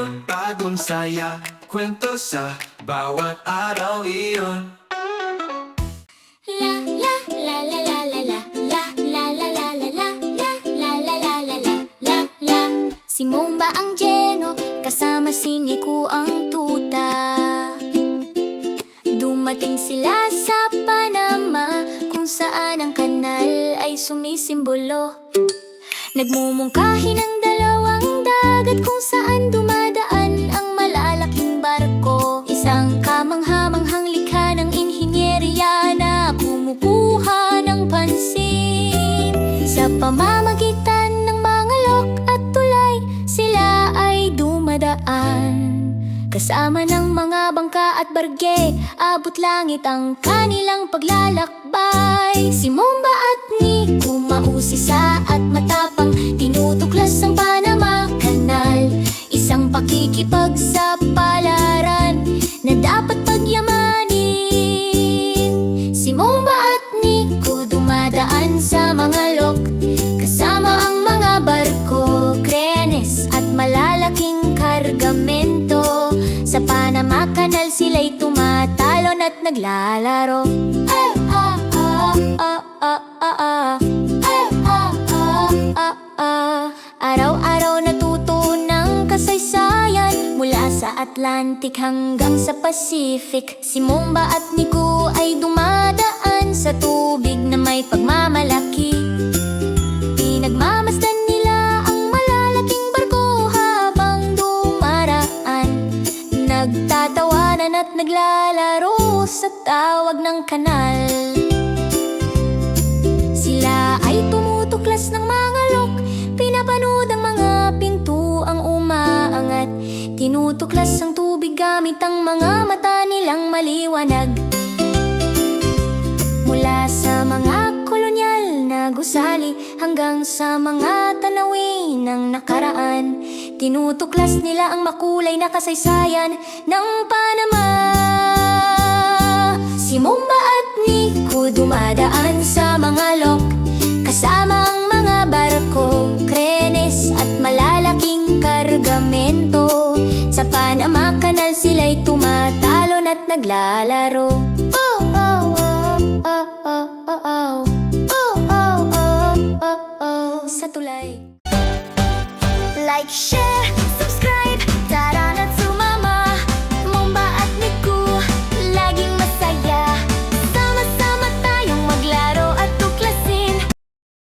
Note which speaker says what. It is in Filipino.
Speaker 1: iyon Bagong saya, kwento sa bawat araw iyon
Speaker 2: Si Mumba ang Jeno, kasama si Niku ang tuta Dumating sila sa Panama, kung saan ang kanal ay sumisimbolo Nagmumungkahi ng dalawang dagat kung saan dumating Kasama ng mga bangka at barge Abot langit ang kanilang paglalakbay. Si Momba at Nico mausisa at matapang Tinutuklas ang Panama Canal Isang pakikipagsapalaran Na dapat pagyamanin. Si Momba at Nico dumadaan sa mga lok Kasama ang mga barko, krenes at malalaking kargamento tumatalon at naglalaro Ah, ah, ah, ah, ah, ah, ah. Ah, ah, ah, ah, ah. Araw-araw natuto ng kasaysayan Mula sa Atlantic hanggang sa Pacific Si Momba at Nico ay dumadaan at naglalaro sa tawag ng kanal. Sila ay tumutuklas ng mga lok Pinapanood ang mga pinto ang umaangat. Tinutuklas ang tubig gamit ang mga mata nilang maliwanag. Mula sa gusali Hanggang sa mga tanawin ng nakaraan. Tinutuklas nila ang makulay na kasaysayan ng Panama. Si Momba at Nico dumadaan sa mga lok Kasama ang mga barko, krenes at malalaking kargamento. Sa Panama Canal sila'y tumatalon at naglalaro Like, share,